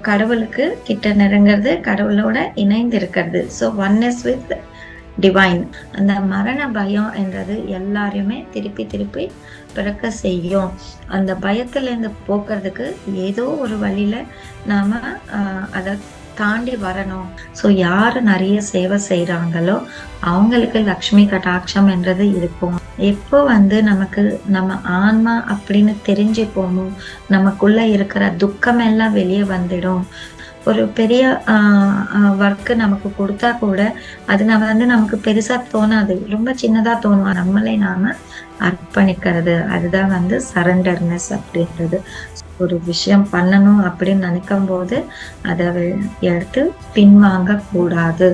கடவுளுக்கு கிட்ட நெருங்கிறது கடவுளோட இணைந்து இருக்கிறது ஸோ ஒன்னஸ் வித் டிவைன் அந்த மரண பயம் என்றது எல்லாரையுமே திருப்பி திருப்பி பிறக்க செய்யும். அந்த பயத்திலேருந்து போக்குறதுக்கு ஏதோ ஒரு வழியில் நாம் அதை தாண்டி வரணும். ஸோ யார் நிறைய சேவை செய்கிறாங்களோ அவங்களுக்கு லக்ஷ்மி கடாட்சம் என்றது இருக்கும். எப்போ வந்து நமக்கு நம்ம ஆன்மா அப்படின்னு தெரிஞ்சுப்போமோ நமக்குள்ள இருக்கிற துக்கம் எல்லாம் வெளியே வந்துடும். ஒரு பெரிய ஒர்க்கு நமக்கு கொடுத்தா கூட அது நம்ம வந்து நமக்கு பெருசாக தோணாது. ரொம்ப சின்னதாக தோணும்? நம்மளே நாம அர்ப்பணிக்கிறது. அதுதான் வந்து சரண்டர்னஸ் அப்படின்றது. ஒரு விஷயம் பண்ணணும் அப்படின்னு நினைக்கும் போது அதை எடுத்து பின்வாங்க கூடாது.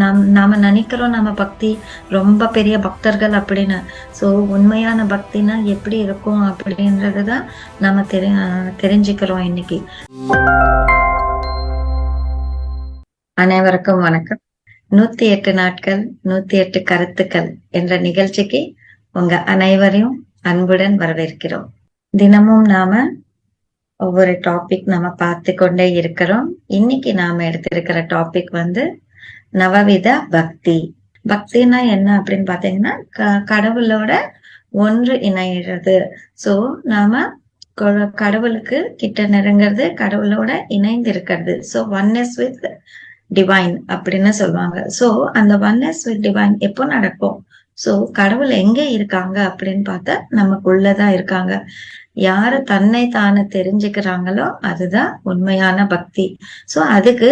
நம் நாம நினைக்கிறோம் நம்ம பக்தி ரொம்ப பெரிய பக்தர்கள் அப்படின்னு. ஸோ உண்மையான பக்தினா எப்படி இருக்கும் அப்படின்றது தான் நம்ம தெரி தெரிஞ்சுக்கிறோம் இன்னைக்கு. அனைவருக்கும் வணக்கம். நூத்தி எட்டு நாட்கள் நூத்தி எட்டு கருத்துக்கள் என்ற நிகழ்ச்சிக்கு உங்க அனைவரையும் அன்புடன் வரவேற்கிறோம். தினமும் நாம ஒவ்வொரு டாபிக் நம்ம பார்த்து கொண்டே இருக்கிறோம். இன்னைக்கு நாம எடுத்திருக்கிற டாபிக் வந்து நவவித பக்தி. பக்தினா என்ன அப்படின்னு பாத்தீங்கன்னா க- கடவுளோட ஒன்று இணைகிறது சோ நாம கடவுளுக்கு கிட்ட நெருங்கிறது கடவுளோட இணைந்து இருக்கிறது சோ ஒன்னஸ் வித் டிவைன் அப்படின்னு சொல்லுவாங்க. ஸோ அந்த ஒன்னஸ் வித் டிவைன் எப்போ நடக்கும்? ஸோ கடவுள் எங்க இருக்காங்க அப்படின்னு பார்த்தா நமக்குள்ளதான் இருக்காங்க. யாரு தன்னை தானே தெரிஞ்சுக்கிறாங்களோ அதுதான் உண்மையான பக்தி. ஸோ அதுக்கு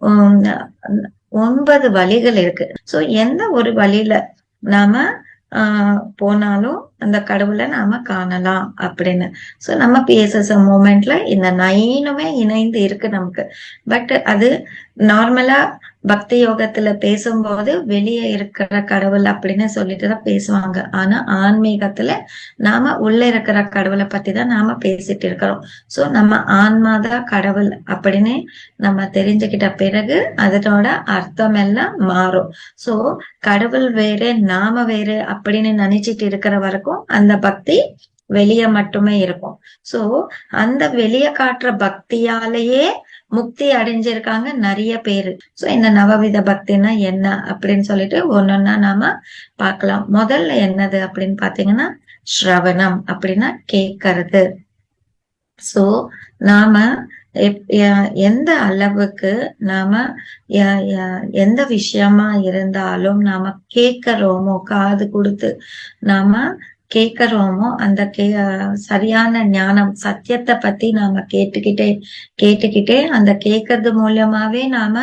உம், ஒன்பது வழிகள் இருக்கு. ஸோ எந்த ஒரு வழியில நாம போனாலும் அந்த கடவுளை நாம காணலாம் அப்படின்னு. சோ நம்ம பிஎஸ்எஸ் மூமெண்ட்ல இந்த நைனுமே இணைந்து இருக்கு நமக்கு. பட் அது நார்மலா பக்தி யோகத்துல பேசும்போது வெளியே இருக்கிற கடவுள் அப்படின்னு சொல்லிட்டு தான் பேசுவாங்க. ஆனா ஆன்மீகத்துல நாம உள்ள இருக்கிற கடவுளை பத்தி தான் நாம பேசிட்டு இருக்கிறோம். சோ நம்ம ஆன்மாதான் கடவுள் அப்படின்னு நம்ம தெரிஞ்சுக்கிட்ட பிறகு அதனோட அர்த்தம் எல்லாம் மாறும். சோ கடவுள் வேறு நாம வேறு அப்படின்னு நினைச்சிட்டு இருக்கிற வரைக்கும் அந்த பக்தி வெளியே மட்டுமே இருக்கும். சோ அந்த வெளியே காட்டுற பக்தியாலேயே முக்தி அடைஞ்சிருக்காங்க நிறைய பேரு. சோ இந்த நவவித பக்தினா என்ன அப்படின்னு சொல்லிட்டு ஒன்னொன்னா நாம பார்க்கலாம். முதல்ல என்னது அப்படின்னு பாத்தீங்கன்னா ஸ்ரவணம் அப்படின்னா கேட்கறது. சோ நாம எப்- எந்த அளவுக்கு நாம எந்த விஷயமா இருந்தாலும் நாம கேட்கிறோமோ காது கொடுத்து நாம கேட்கிறோமோ அந்த கே சரியான ஞானம் சத்தியத்தை பத்தி நாம கேட்டுக்கிட்டே கேட்டுக்கிட்டே அந்த கேட்கறது மூலியமாவே நாம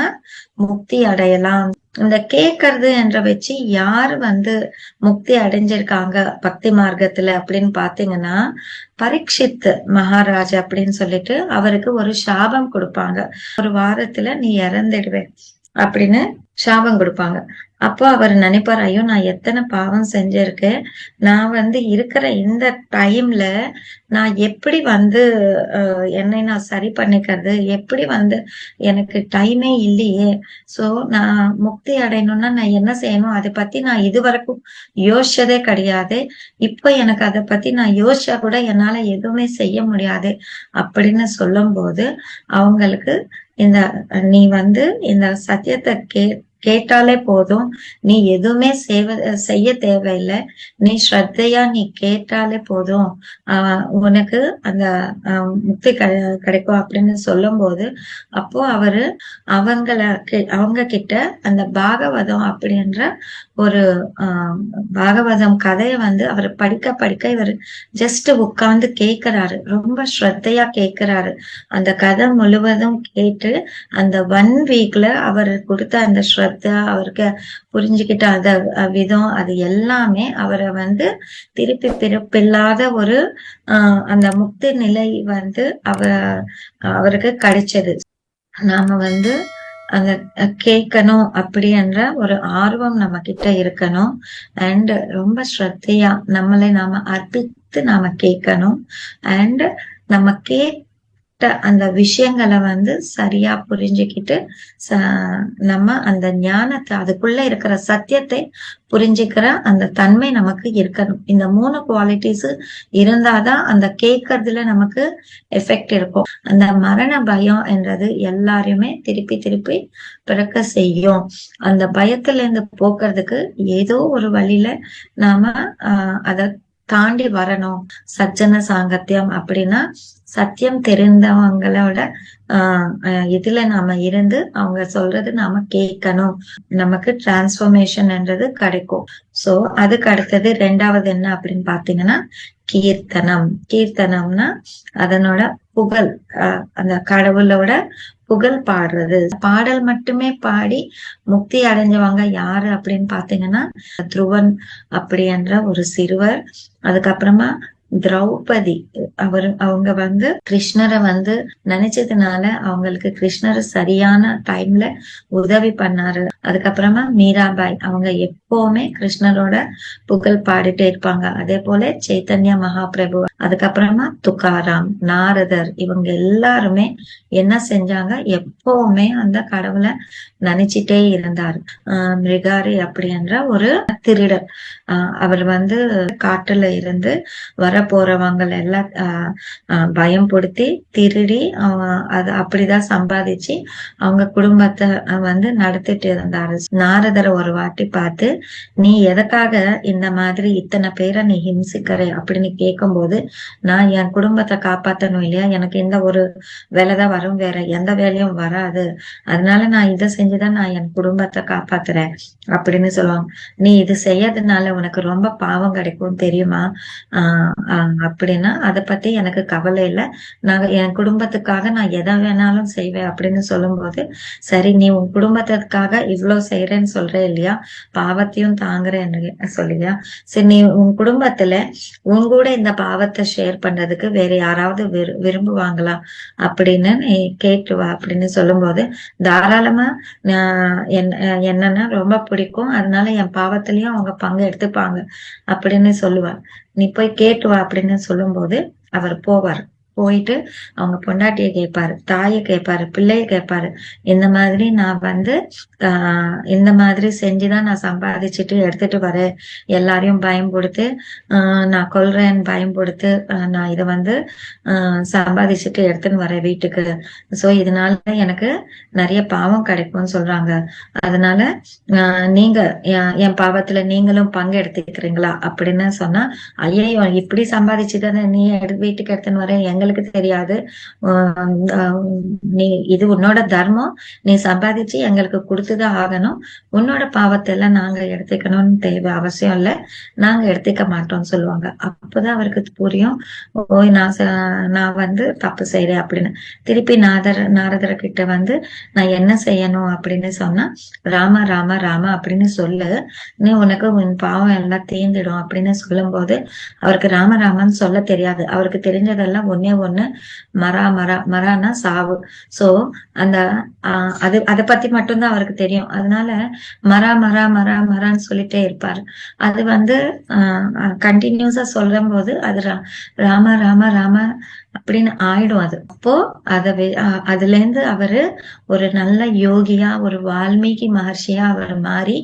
முக்தி அடையலாம். இந்த கேட்கறது என்ற வச்சு யார் வந்து முக்தி அடைஞ்சிருக்காங்க பக்தி மார்க்கத்துல அப்படின்னு பாத்தீங்கன்னா பரீட்சித் மகாராஜ் அப்படின்னு சொல்லிட்டு அவருக்கு ஒரு சாபம் கொடுப்பாங்க. ஒரு வாரத்துல நீ இறந்துடுவேன் அப்படின்னு சாபம் கொடுப்பாங்க. அப்போ அவர் நினைப்பார் ஐயோ நான் எத்தனை பாவம் செஞ்சிருக்கேன் நான் வந்து இருக்கிற இந்த டைம்ல நான் எப்படி வந்து என்னை நான் சரி பண்ணிக்கிறது? எப்படி வந்து எனக்கு டைமே இல்லையே. ஸோ நான் முக்தி அடையணும்னா நான் என்ன செய்யணும்? அதை பத்தி நான் இது வரைக்கும் யோசிச்சதே கிடையாது. இப்ப எனக்கு அதை பத்தி நான் யோசிச்சா கூட என்னால எதுவுமே செய்ய முடியாது. அப்படின்னு சொல்லும் போது அவங்களுக்கு இந்த நீ வந்து இந்த சத்தியத்தை கே கேட்டாலே போதும். நீ எதுவுமே செய்வ செய்ய தேவையில்லை. நீ ஸ்ரத்தையா நீ கேட்டாலே போதும். ஆஹ் உனக்கு அந்த முக்தி கிடைக்கும் அப்படின்னு சொல்லும் போது அப்போ அவரு அவங்கள அவங்க கிட்ட அந்த பாகவதம் அப்படின்ற ஒரு பாகவதம் கதையை வந்து அவர் படிக்க படிக்க இவர் ஜஸ்ட் உட்கார்ந்து கேட்கிறாரு ரொம்ப ஸ்ரத்தையா கேட்கிறாரு அந்த கதை முழுவதும் கேட்டு அந்த ஒன் வீக்ல அவர் கொடுத்த அந்த ஸ்ரத்தா அவருக்கு புரிஞ்சுக்கிட்ட அந்த விதம் அது எல்லாமே அவரை வந்து திருப்பி பிறப்பில்லாத ஒரு ஆஹ் அந்த முக்தி நிலை வந்து அவ அவருக்கு கிடைச்சது. நாம வந்து அந்த கேட்கணும் அப்படின்ற ஒரு ஆர்வம் நம்ம கிட்ட இருக்கணும். அண்ட் ரொம்ப ஸ்ரத்தையா நம்மளை நாம அர்ப்பித்து நாம கேட்கணும். அண்ட் நம்ம கேட்க அந்த விஷயங்களை வந்து சரியா புரிஞ்சுக்கிட்டு ச- நம்ம அந்த ஞானத்தை அதுக்குள்ள இருக்கிற சத்தியத்தை புரிஞ்சுக்கிற அந்த தன்மை நமக்கு இருக்கணும். இந்த மூணு குவாலிட்டிஸ் இருந்தாதான் அந்த கேட்கறதுல நமக்கு எஃபெக்ட் இருக்கும். அந்த மரண பயம் என்றது எல்லாரையுமே திருப்பி திருப்பி பிறக்க செய்யும். அந்த பயத்துல இருந்து போக்குறதுக்கு ஏதோ ஒரு வழியில நாம ஆஹ் அத தாண்டி வரணும். சஜ்ஜன சாங்கத்தியம் அப்படின்னா சத்தியம் தெரிந்தவங்களோட ஆஹ் இதுல நாம இருந்து அவங்க சொல்றது நாம கேட்கணும். நமக்கு டிரான்ஸ்பர்மேஷன்ன்றது கிடைக்கும். சோ அதுக்கு அடுத்தது ரெண்டாவது என்ன அப்படின்னு பாத்தீங்கன்னா கீர்த்தனம். கீர்த்தனம்னா அதனோட புகழ் அந்த கடவுளோட புகழ் பாடுறது. பாடல் மட்டுமே பாடி முக்தி அடைஞ்சவங்க யாரு அப்படின்னு பாத்தீங்கன்னா துருவன் அப்படின்ற ஒரு சிறுவர். அதுக்கப்புறமா திரௌபதி. அவர் அவங்க வந்து கிருஷ்ணரை வந்து நினைச்சதுனால அவங்களுக்கு கிருஷ்ணர் சரியான டைம்ல உதவி பண்ணாரு. அதுக்கப்புறமா மீராபாய் அவங்க எப்பவுமே கிருஷ்ணரோட புகழ் பாடிட்டே இருப்பாங்க. அதே போல சைத்தன்ய மகாபிரபு. அதுக்கப்புறமா துக்காராம் நாரதர் இவங்க எல்லாருமே என்ன செஞ்சாங்க? எப்பவுமே அந்த கடவுளை நினைச்சிட்டே இருந்தார். ஆஹ் மிருகாரி அப்படின்ற ஒரு திருடர். ஆஹ் அவர் வந்து காட்டுல இருந்து வர போறவங்க எல்லாம் ஆஹ் பயம் படுத்தி திருடி அது அப்படிதான் சம்பாதிச்சு அவங்க குடும்பத்தை வந்து நடத்திட்டு இருந்தாரு. நாரதரை ஒரு வாட்டி பார்த்து நீ எதுக்காக இந்த மாதிரி இத்தனை பேரை நீ ஹிம்சிக்கிற? அப்படின்னு கேட்கும்போது நான் என் குடும்பத்தை காப்பாத்தணும் இல்லையா? எனக்கு இந்த ஒரு வேலை தான் வரும் வேற எந்த வேலையும் வராது. அதனால நான் இதை செஞ்சுதான் நான் என் குடும்பத்தை காப்பாத்துறேன் அப்படின்னு சொல்லுவாங்க. நீ இது செய்யறதுனால உனக்கு ரொம்ப பாவம் கிடைக்கும் தெரியுமா? ஆஹ் ஆஹ் அப்படின்னா அதை பத்தி எனக்கு கவலை இல்லை. நான் என் குடும்பத்துக்காக நான் எதை வேணாலும் செய்வேன் அப்படின்னு சொல்லும்போது சரி நீ உன் குடும்பத்துக்காக இவ்வளவு செய்யறேன்னு சொல்ற இல்லையா? பாவத்தையும் தாங்குறேன்னு சொல்லியா சரி நீ உன் குடும்பத்துல உன் கூட இந்த பாவத்தை ஷேர் பண்றதுக்கு வேற யாராவது விரு- விரும்புவாங்களா? அப்படின்னு நீ கேட்டு வா அப்படின்னு சொல்லும்போது தாராளமா நான் என்ன- என்னன்னா ரொம்ப பிடிக்கும். அதனால என் பாவத்திலயும் அவங்க பங்கு எடுத்துப்பாங்க அப்படின்னு சொல்லுவா. நீ போய் கேட்டு வா அப்படின்னு சொல்லும்போது அவர் போவார். போயிட்டு அவங்க பொண்டாட்டிய கேட்பாரு தாயை கேட்பாரு பிள்ளைய கேட்பாரு இந்த மாதிரி நான் வந்து ஆஹ் இந்த மாதிரி செஞ்சுதான் நான் சம்பாதிச்சுட்டு எடுத்துட்டு வரேன். எல்லாரையும் பயம் கொடுத்து ஆஹ் நான் கொள்றேன்னு பயம் கொடுத்து நான் இதை வந்து ஆஹ் சம்பாதிச்சுட்டு எடுத்துன்னு வரேன் வீட்டுக்கு. சோ இதனால எனக்கு நிறைய பாவம் கிடைக்கும்னு சொல்றாங்க. அதனால நீங்க என் பாவத்துல நீங்களும் பங்கு எடுத்துக்கிறீங்களா? அப்படின்னு சொன்னா ஐயோ இப்படி சம்பாதிச்சுதானே நீ வீட்டுக்கு எடுத்துன்னு வரேன் எங்களுக்கு தெரியாது. நீ இது உன்னோட தர்மம். நீ சம்பாதிச்சு எங்களுக்கு கொடுத்துதான் ஆகணும். உன்னோட பாவத்தை எல்லாம் நாங்க எடுத்துக்கணும்னு தேவை அவசியம் இல்ல. நாங்க எடுத்துக்க மாட்டோம்னு சொல்லுவாங்க. அப்பதான் அவருக்கு புரியும். ஓய் நான் நான் வந்து தப்பு செய்யறேன் அப்படின்னு. திருப்பி நாதர் நாரதர் கிட்ட வந்து நான் என்ன செய்யணும்? அப்படின்னு சொன்னா ராம ராம ராம அப்படின்னு சொல்லு. நீ உனக்கு உன் பாவம் எல்லாம் தீர்ந்துடும் அப்படின்னு சொல்லும் போது அவருக்கு ராம ராமன்னு சொல்ல தெரியாது. அவருக்கு தெரிஞ்சதெல்லாம் ஒன்னே ஒண்ணு? மரா மரா மரானா சாவு. சோ அந்த அது அதை பத்தி மட்டும்தான் அவருக்கு தெரியும். அதனால மரா மரா மரா மரான்னு சொல்லிட்டே இருப்பாரு. அது வந்து கண்டினியூஸா சொல்லும் போது அது ராம ராம ராம அப்படின்னு ஆயிடும் அது. அப்போ அத அதுல இருந்து அவரு ஒரு நல்ல யோகியா ஒரு வால்மீகி மகர்ஷியா அவர் மாறி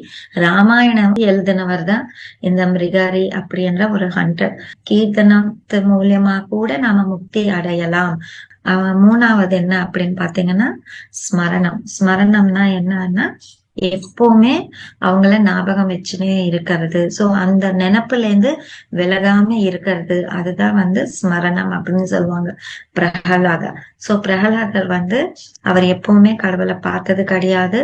ராமாயணம் எழுதினவர் தான் இந்த மிருகாரி அப்படின்ற ஒரு ஹண்டர். கீர்த்தனத்து மூலியமா கூட நாம முக்தி அடையலாம். மூணாவது என்ன அப்படின்னு பாத்தீங்கன்னா ஸ்மரணம். ஸ்மரணம்னா என்னன்னா எப்பவுமே அவங்கள ஞாபகம் வச்சுனே இருக்கிறது. சோ அந்த நினைப்புல இருந்து விலகாம இருக்கிறது. அதுதான் வந்து ஸ்மரணம் அப்படின்னு சொல்லுவாங்க. பிரகலாதர். சோ பிரகலாதர் வந்து அவர் எப்பவுமே கடவுளை பார்த்தது கிடையாது.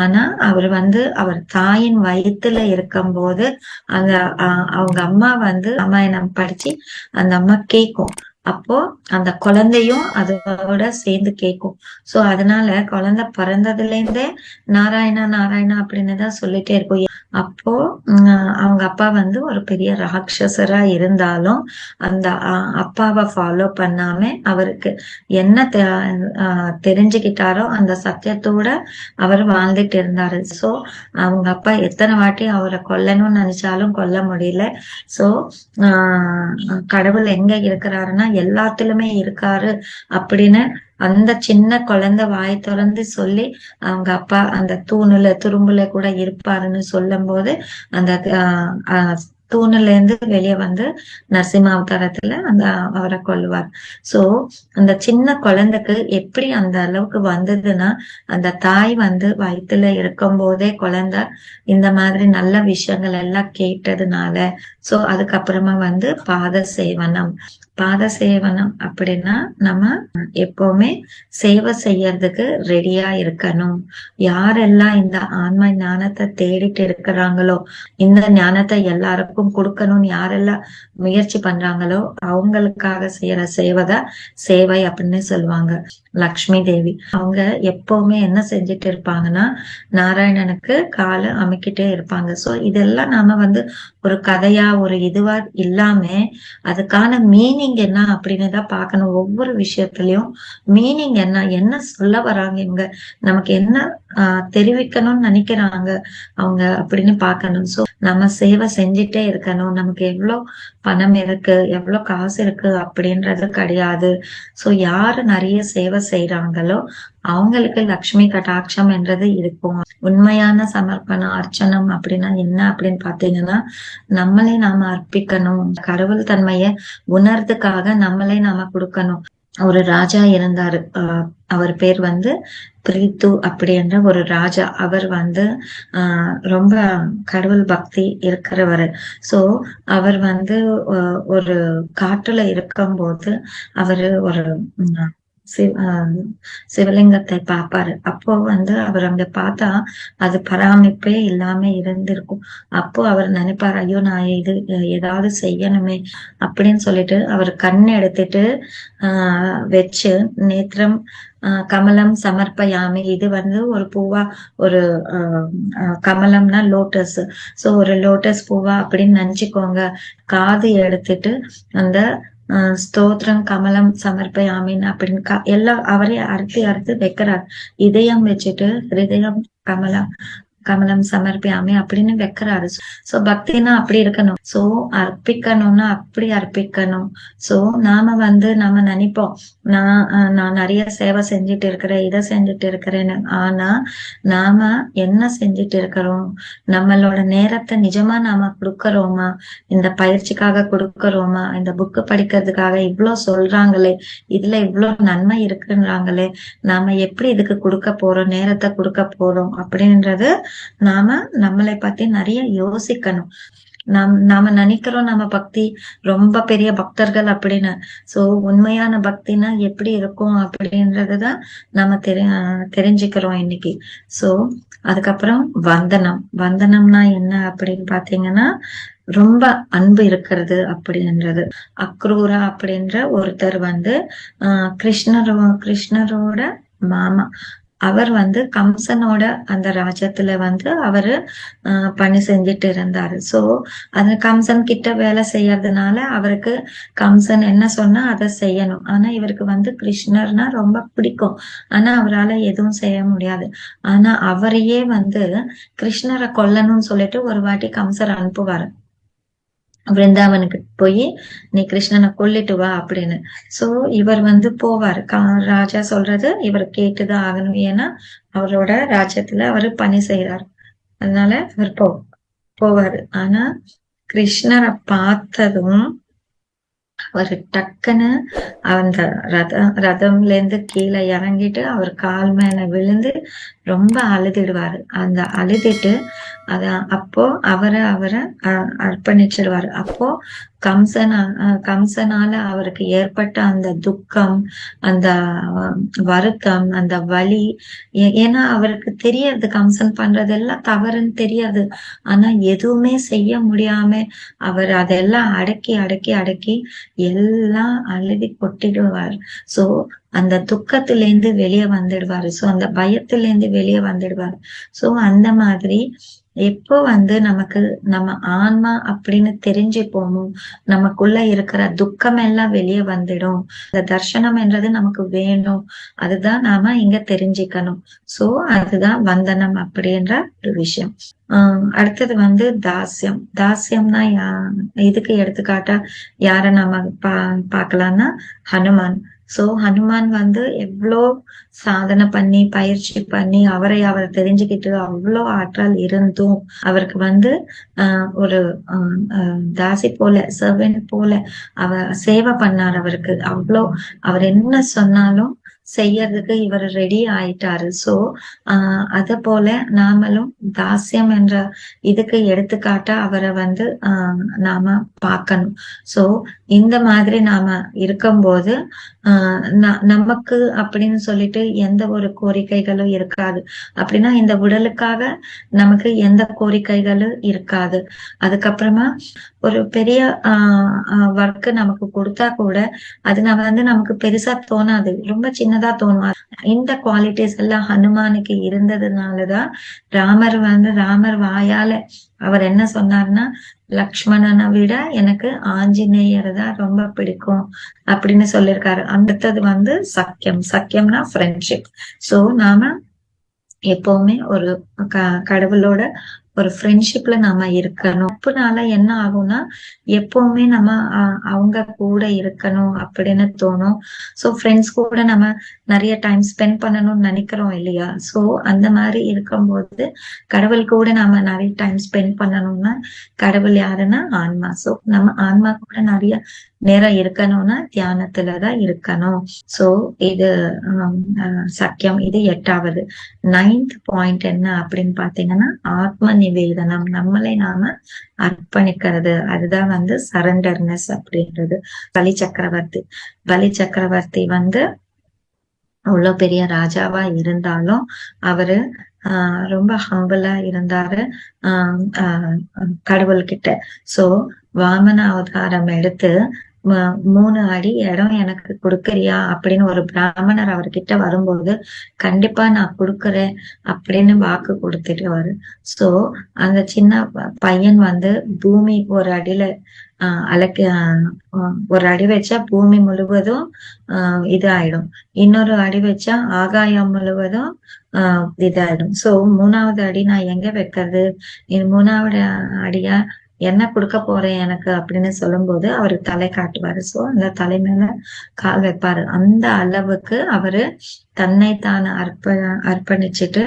ஆனா அவர் வந்து அவர் தாயின் வயித்துல இருக்கும்போது அந்த அவங்க அம்மா வந்து ராமாயணம் படிச்சு அந்த அம்மா கேக்கும். அப்போ அந்த குழந்தையும் அதோட சேர்ந்து கேட்கும். சோ அதனால குழந்தை பிறந்ததுல இருந்தே நாராயணா நாராயணா அப்படின்னு தான் சொல்லிட்டே இருக்கும். அப்போ அவங்க அப்பா வந்து ஒரு பெரிய ராட்சசரா இருந்தாலும் அந்த அப்பாவை ஃபாலோ பண்ணாம அவருக்கு என்ன தெ- தெரிஞ்சுக்கிட்டாரோ அந்த சத்தியத்தோட அவர் வாழ்ந்துட்டு இருந்தாரு. சோ அவங்க அப்பா எத்தனை வாட்டி அவரை கொல்லணும்னு நினைச்சாலும் கொல்ல முடியல. சோ கடவுள் எங்க இருக்கிறாருன்னா எல்லாத்துலயுமே இருக்காரு அப்படின்னு அந்த சின்ன குழந்தை வாய் திறந்து சொல்லி அவங்க அப்பா அந்த தூணுல துரும்புல கூட இருப்பாருன்னு சொல்லும் போது அந்த தூணுல இருந்து வெளியே வந்து நரசிம்ம அவதாரத்துல அந்த அவரை கொள்ளுவார் சோ அந்த சின்ன குழந்தைக்கு எப்படி அந்த அளவுக்கு வந்ததுன்னா அந்த தாய் வந்து வயிற்றுல இருக்கும் போதே குழந்தை இந்த மாதிரி நல்ல விஷயங்கள் எல்லாம் கேட்டதுனால சோ அதுக்கப்புறமா வந்து பாத சேவனம். பாத சேவனம் அப்படின்னா நம்ம எப்பவுமே சேவை செய்யறதுக்கு ரெடியா இருக்கணும். யாரெல்லாம் இந்த ஆன்ம ஞானத்தை தேடிட்டு இருக்கிறாங்களோ இந்த ஞானத்தை எல்லாருக்கும் கொடுக்கணும்னு யாரெல்லாம் முயற்சி பண்றாங்களோ அவங்களுக்காக செய்யற சேவை தான் சேவை அப்படின்னு சொல்லுவாங்க. லக்ஷ்மி தேவி. அவங்க எப்பவுமே என்ன செஞ்சுட்டு இருப்பாங்கன்னா நாராயணனுக்கு காலை அமைக்கிட்டே இருப்பாங்க. சோ இதெல்லாம் நாம வந்து ஒரு கதையா ஒரு இதுவா இல்லாம அதுக்கான மீனிங் என்ன அப்படின்னு தான் பார்க்கணும். ஒவ்வொரு விஷயத்துலயும் மீனிங் என்ன என்ன சொல்ல வராங்க இவங்க நமக்கு என்ன ஆஹ் தெரிவிக்கணும்னு நினைக்கிறாங்க அவங்க அப்படின்னு பார்க்கணும். சோ நம்ம சேவை செஞ்சுட்டே இருக்கணும். நமக்கு எவ்வளவு பணம் இருக்கு எவ்வளவு காசு இருக்கு அப்படின்றது கிடையாது. சோ யாரு நிறைய சேவை செய்யறாங்களோ அவங்களுக்கு லக்ஷ்மி கட்டாட்சம் என்றது இருக்கும். உண்மையான சமர்ப்பணம் அர்ச்சனம் அப்படின்னா என்ன அப்படின்னு பாத்தீங்கன்னா நம்மளே நாம அர்ப்பிக்கணும். கடவுள் தன்மைய உணர்றதுக்காக நம்மளே நாம கொடுக்கணும். ஒரு ராஜா இருந்தாரு. அவர் பேர் வந்து பிரீத்து அப்படின்ற ஒரு ராஜா. அவர் வந்து ஆஹ் ரொம்ப கடவுள் பக்தி இருக்கிறவர். சோ அவர் வந்து ஒரு காட்டுல இருக்கும்போது அவரு ஒரு உம், சிவ- ஆஹ் சிவலிங்கத்தை பார்ப்பாரு. அப்போ வந்து அவர் அங்க பார்த்தா அது பராமரிப்பே இல்லாம இருந்திருக்கும். அப்போ அவர் நினைப்பாரு ஐயோ நான் இது ஏதாவது செய்யணுமே அப்படின்னு சொல்லிட்டு அவர் கண் எடுத்துட்டு ஆஹ் வச்சு நேத்திரம் ஆஹ் கமலம் சமர்ப்பயாமி இது வந்து ஒரு பூவா ஒரு கமலம்னா லோட்டஸ் சோ ஒரு லோட்டஸ் பூவா அப்படின்னு நினைச்சுக்கோங்க. காது எடுத்துட்டு அந்த ஸ்தோத்திரம் கமலம் சமர்ப்பயாமின் அப்படின்னு க- எல்லாம் அவரே அறுத்து அறுத்து வைக்கிறார். இதயம் வச்சுட்டு ஹிருதயம் கமலம். கமலம் சமர்ப்பியாமே அப்படின்னு வைக்கிறாரு. சோ பக்தினா அப்படி இருக்கணும். சோ அர்ப்பிக்கணும்னா அப்படி அர்ப்பிக்கணும். சோ நாம வந்து நம்ம நினைப்போம். நான் நான் நிறைய சேவை செஞ்சுட்டு இருக்கிறேன் இதை செஞ்சுட்டு இருக்கிறேன்னு. ஆனா நாம என்ன செஞ்சுட்டு இருக்கிறோம்? நம்மளோட நேரத்தை நிஜமா நாம கொடுக்கறோமா? இந்த பயிற்சிக்காக கொடுக்கறோமா? இந்த புக்கு படிக்கிறதுக்காக இவ்வளவு சொல்றாங்களே இதுல இவ்வளவு நன்மை இருக்குன்றாங்களே நாம எப்படி இதுக்கு கொடுக்க போறோம்? நேரத்தை கொடுக்க போறோம்? அப்படின்றது நாம நம்மளை பத்தி நிறைய யோசிக்கணும். நாம் நாம நினைக்கிறோம் நம்ம பக்தி ரொம்ப பெரிய பக்தர்கள் அப்படின்னு. சோ உண்மையான பக்தினா எப்படி இருக்கும் அப்படின்றதுதான் நம்ம தெரி தெரிஞ்சுக்கிறோம் இன்னைக்கு. சோ அதுக்கப்புறம் வந்தனம். வந்தனம்னா என்ன அப்படின்னு பாத்தீங்கன்னா ரொம்ப அன்பு இருக்கிறது அப்படின்றது. அக்ரூரா அப்படின்ற ஒருத்தர் வந்து ஆஹ் கிருஷ்ணரோ கிருஷ்ணரோட மாமா. அவர் வந்து கம்சனோட அந்த ராஜ்யத்துல வந்து அவரு ஆஹ் பணி செஞ்சுட்டு இருந்தாரு. சோ அந்த கம்சன் கிட்ட வேலை செய்யறதுனால அவருக்கு கம்சன் என்ன சொன்னா அதை செய்யணும். ஆனா இவருக்கு வந்து கிருஷ்ணர்னா ரொம்ப பிடிக்கும். ஆனா அவரால எதுவும் செய்ய முடியாது. ஆனா அவரையே வந்து கிருஷ்ணரை கொல்லணும்னு சொல்லிட்டு ஒரு வாட்டி கம்சர் அனுப்புவாரு. பிருந்தாவனுக்கு போய் நீ கிருஷ்ணனை கொல்லிட்டு வா அப்படின்னு. சோ இவர் வந்து போவாரு. கா- ராஜா சொல்றது இவர் கேட்டுதான் ஆகணும். ஏன்னா அவரோட ராஜ்யத்துல அவரு பணி செய்யறாரு அதனால அவர் போ போவாரு. ஆனா கிருஷ்ணரை பார்த்ததும் அவர் டக்குன்னு அந்த ரதம் ரதம்ல இருந்து கீழே இறங்கிட்டு அவர் கால் மேல விழுந்து ரொம்ப அழுதுடுவாரு. அந்த அழுதுட்டு அத அப்போ அவரை அவரை அ- அர்ப்பணிச்சிடுவாரு அப்போ கம்சனா கம்சனால அவருக்கு ஏற்பட்ட அந்த துக்கம் அந்த வருத்தம் அந்த வலி ஏன்னா அவருக்கு தெரியாது கம்சன் பண்றதெல்லாம் தவறுன்னு தெரியாது. ஆனா எதுவுமே செய்ய முடியாம அவர் அதெல்லாம் அடக்கி அடக்கி அடக்கி எல்லாம் அழுதி கொட்டிடுவார். சோ அந்த துக்கத்திலேருந்து வெளியே வந்துடுவாரு. சோ அந்த பயத்திலேருந்து வெளியே வந்துடுவாரு. சோ அந்த மாதிரி எப்போ வந்து நமக்கு நம்ம ஆன்மா அப்படின்னு தெரிஞ்சுப்போமோ நமக்குள்ள இருக்கிற துக்கம் எல்லாம் வெளியே வந்துடும். இந்த தர்ஷனம் என்றது நமக்கு வேணும். அதுதான் நாம இங்க தெரிஞ்சுக்கணும். சோ அதுதான் வந்தனம் அப்படின்ற ஒரு விஷயம். ஆஹ் அடுத்தது வந்து தாஸ்யம். தாசியம்னா யா இதுக்கு எடுத்துக்காட்டா யார நம்ம பா பாக்கலாம்னா ஹனுமான். சோ ஹனுமான் வந்து எவ்வளோ சாதனை பண்ணி பயிற்சி பண்ணி அவரை அவர் தெரிஞ்சுக்கிட்டு அவ்வளோ ஆற்றல் இருந்தும் அவருக்கு வந்து ஆஹ் ஒரு தாசி போல சர்வெண்ட் போல அவ சேவை பண்ணார் அவருக்கு. அவ்வளோ அவர் என்ன சொன்னாலும் செய்யறதுக்கு இவர் ரெடி ஆயிட்டாரு. சோ ஆஹ் அத போல நாமளும் தாஸ்யம் என்ற இதுக்கு எடுத்துக்காட்டா அவரை வந்து ஆஹ் நாம பார்க்கணும். சோ இந்த மாதிரி நாம இருக்கும்போது ஆஹ் ந- நமக்கு அப்படின்னு சொல்லிட்டு எந்த ஒரு கோரிக்கைகளும் இருக்காது. அப்படின்னா இந்த உடலுக்காக நமக்கு எந்த கோரிக்கைகளும் இருக்காது. அதுக்கப்புறமா ஒரு பெரிய ஆஹ் ஒர்க்கு நமக்கு கொடுத்தா கூட அது நம்ம வந்து நமக்கு பெருசா தோணாது. ரொம்ப சின்ன சின்னதா தோணும். இந்த குவாலிட்டிஸ் எல்லாம் ஹனுமானுக்கு இருந்ததுனாலதான் ராமர் வந்து ராமர் வாயால அவர் என்ன சொன்னார்னா லக்ஷ்மணனை விட எனக்கு ஆஞ்சநேயர் தான் ரொம்ப பிடிக்கும் அப்படின்னு சொல்லியிருக்காரு அடுத்தது வந்து சக்கியம் சக்கியம்னா ஃப்ரெண்ட்ஷிப் சோ நாம எப்பவுமே ஒரு க- கடவுளோட ஒரு ஃப்ரெண்ட்ஷிப்ல நாம இருக்கணும். அப்பனால என்ன ஆகும்னா எப்பவுமே நம்ம அவங்க கூட இருக்கணும் அப்படின்னு தோணும். சோ ஃப்ரெண்ட்ஸ் கூட நம்ம நிறைய டைம் ஸ்பெண்ட் பண்ணணும்னு நினைக்கிறோம் இல்லையா? சோ அந்த மாதிரி இருக்கும்போது கடவுள் கூட நாம நிறைய டைம் ஸ்பெண்ட் பண்ணணும்னா கடவுள் யாருன்னா ஆன்மா. சோ நம்ம ஆன்மா கூட நிறைய நேரம் இருக்கணும்னா தியானத்துலதான் இருக்கணும். சோ இது சக்கியம் இது எட்டாவது. நைன்த் பாயிண்ட் என்ன அப்படின்னு பாத்தீங்கன்னா ஆத்ம நிவேதனம் நம்மளை நாம அர்ப்பணிக்கிறது. அதுதான் வந்து சரண்டர்னஸ் அப்படின்றது. பலி சக்கரவர்த்தி. பலி சக்கரவர்த்தி வந்து அவ்வளவு பெரிய ராஜாவா இருந்தாலும் அவரு ஆஹ் ரொம்ப ஹம்பிளா இருந்தாரு. ஆஹ் கடவுள்கிட்ட. சோ வாமன அவதாரம் எடுத்து மூணு அடி இடம் எனக்கு கொடுக்கறியா? அப்படின்னு ஒரு பிராமணர் அவர்கிட்ட வரும்போது கண்டிப்பா நான் கொடுக்கறேன் அப்படின்னு வாக்கு கொடுத்துட்டு சோ அந்த சின்ன பையன் வந்து பூமி ஒரு அடியில ஆஹ் அலக்கு ஒரு அடி வச்சா பூமி முழுவதும் ஆஹ் இது ஆயிடும் இன்னொரு அடி வச்சா ஆகாயம் முழுவதும் ஆஹ் இதாயிடும். சோ மூணாவது அடி நான் எங்க வைக்கிறது? இது மூணாவது அடியா என்ன கொடுக்க போறேன் எனக்கு? அப்படின்னு சொல்லும்போது அவரு தலை காட்டுவாரு. சோ அந்த தலை மேல கால் வைப்பாரு. அந்த அளவுக்கு அவரு தன்னை தான் அர்ப்ப அர்ப்பணிச்சுட்டு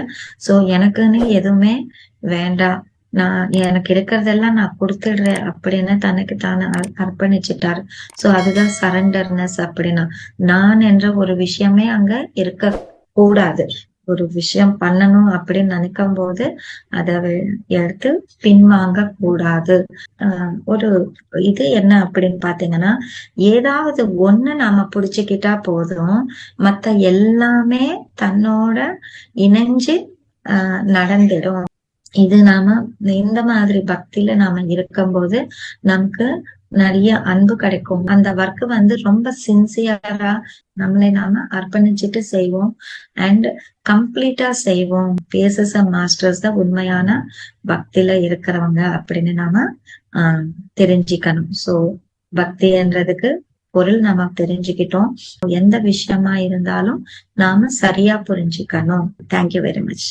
சோ எனக்குன்னு எதுவுமே வேண்டாம். நான் எனக்கு இருக்கிறதெல்லாம் நான் கொடுத்துடுறேன் அப்படின்னு தனக்கு தானே அர்ப்பணிச்சிட்டாரு. சோ அதுதான் சரண்டர்னஸ் அப்படின்னா நான் என்ற ஒரு விஷயமே அங்க இருக்க கூடாது ஒரு விஷயம் பண்ணணும் அப்படின்னு நினைக்கும் போது அதை எடுத்து பின்வாங்க கூடாது. ஆஹ் ஒரு இது என்ன அப்படின்னு பாத்தீங்கன்னா ஏதாவது ஒண்ணு நாம புடிச்சுக்கிட்டா போதும். மத்த எல்லாமே தன்னோட இணைஞ்சு ஆஹ் நடந்துடும். இது நாம இந்த மாதிரி பக்தியில நாம இருக்கும்போது நமக்கு நிறைய அன்பு கிடைக்கும். அந்த ஒர்க் வந்து ரொம்ப சின்சியரா நம்மளை நாம அர்ப்பணிச்சுட்டு செய்வோம். அண்ட் கம்ப்ளீட்டா செய்வோம். பேசஸ் மாஸ்டர்ஸ் தான் உண்மையான பக்தியில இருக்கிறவங்க அப்படின்னு நாம ஆஹ் தெரிஞ்சுக்கணும். சோ பக்தின்றதுக்கு பொருள் நம்ம தெரிஞ்சுக்கிட்டோம். எந்த விஷயமா இருந்தாலும் நாம சரியா புரிஞ்சுக்கணும். Thank you very much